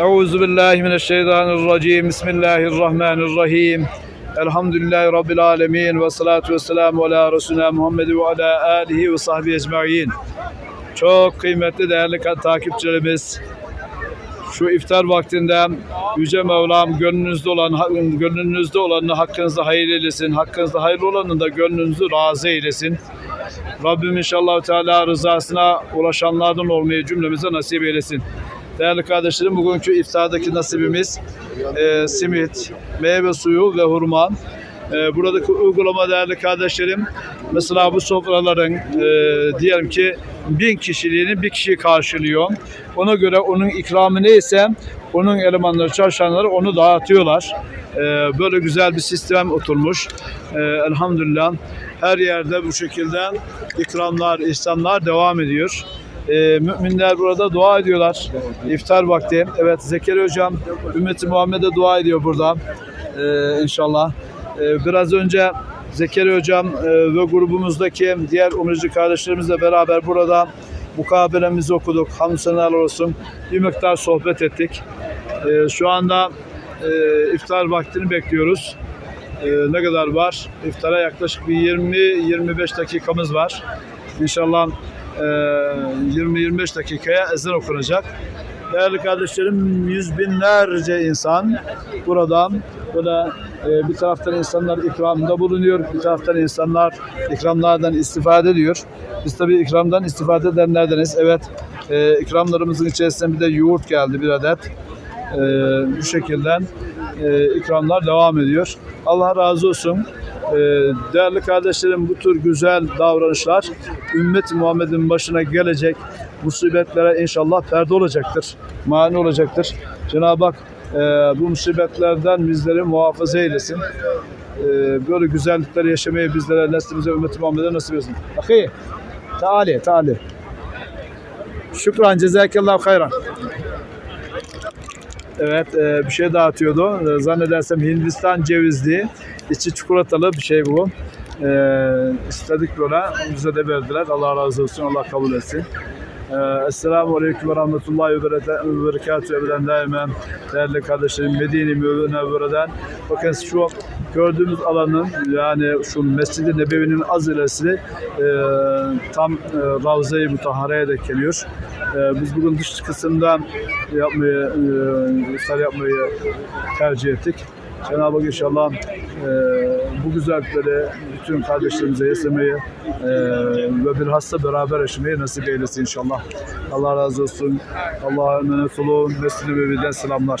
Euzu billahi mineşşeytanirracim. Bismillahirrahmanirrahim. Elhamdülillahi rabbil alamin ve salatu vesselamu ala resulina Muhammed ve ala alihi ve sahbihi ecmaîn. Çok kıymetli değerli takipçilerimiz, şu iftar vaktinde Yüce Mevlam gönlünüzde olan gönlünüzde olanı hakkınızda hayır eylesin. Hakkınızda hayırlı olanı da gönlünüzü razı eylesin. Rabbim inşallah Teala rızasına ulaşanlardan olmayı cümlemize nasip eylesin. Değerli kardeşlerim bugünkü iftardaki nasibimiz e, simit, meyve suyu ve hurma. E, buradaki uygulama değerli kardeşlerim mesela bu sofraların e, diyelim ki bin kişiliğini bir kişi karşılıyor. Ona göre onun ikramı neyse onun elemanları çalışanları onu dağıtıyorlar. E, böyle güzel bir sistem oturmuş. E, elhamdülillah her yerde bu şekilde ikramlar, ihsanlar devam ediyor. Ee, müminler burada dua ediyorlar. İftar vakti. Evet Zekeriya Hocam ümmeti Muhammed'e dua ediyor burada. Ee, inşallah. Ee, biraz önce Zekeriya Hocam e, ve grubumuzdaki diğer umracı kardeşlerimizle beraber burada mukabelemizi okuduk. Hamd senalar olsun. Bir miktar sohbet ettik. Ee, şu anda e, iftar vaktini bekliyoruz. Ee, ne kadar var? İftara yaklaşık bir 20-25 dakikamız var. İnşallah e, 20-25 dakikaya ezan okunacak. Değerli kardeşlerim yüz binlerce insan burada böyle e, bir taraftan insanlar ikramda bulunuyor, bir taraftan insanlar ikramlardan istifade ediyor. Biz tabii ikramdan istifade edenlerdeniz. Evet, e, ikramlarımızın içerisinde bir de yoğurt geldi bir adet. E, bu şekilde e, ikramlar devam ediyor. Allah razı olsun. Ee, değerli kardeşlerim bu tür güzel davranışlar ümmet Muhammed'in başına gelecek musibetlere inşallah perde olacaktır. Mani olacaktır. Cenab-ı Hak e, bu musibetlerden bizleri muhafaza eylesin. E, böyle güzellikleri yaşamayı bizlere, neslimize, ümmet Muhammed'e nasip etsin. Akı, taali, taali. Şükran, cezakallahu hayran. Evet, e, bir şey dağıtıyordu. E, zannedersem Hindistan cevizli, içi çikolatalı bir şey bu. E, istedik böyle, bize de verdiler. Allah razı olsun, Allah kabul etsin. E, Esselamu Aleyküm ve Rahmetullahi ve Berekatühü ebeden daimem. Değerli kardeşlerim, Medine-i Münevvere'den. Bakın şu gördüğümüz alanın yani şu Mescid-i Nebevi'nin az ilerisi e, tam e, Ravza-i Mutahare'ye denk geliyor. E, biz bugün dış kısımdan yapmayı, e, iftar yapmayı tercih ettik. Cenab-ı Hak inşallah e, bu güzellikleri bütün kardeşlerimize yaşamayı e, ve bilhassa beraber yaşamayı nasip eylesin inşallah. Allah razı olsun. Allah'a emanet olun. Mescid-i Nebevi'den selamlar.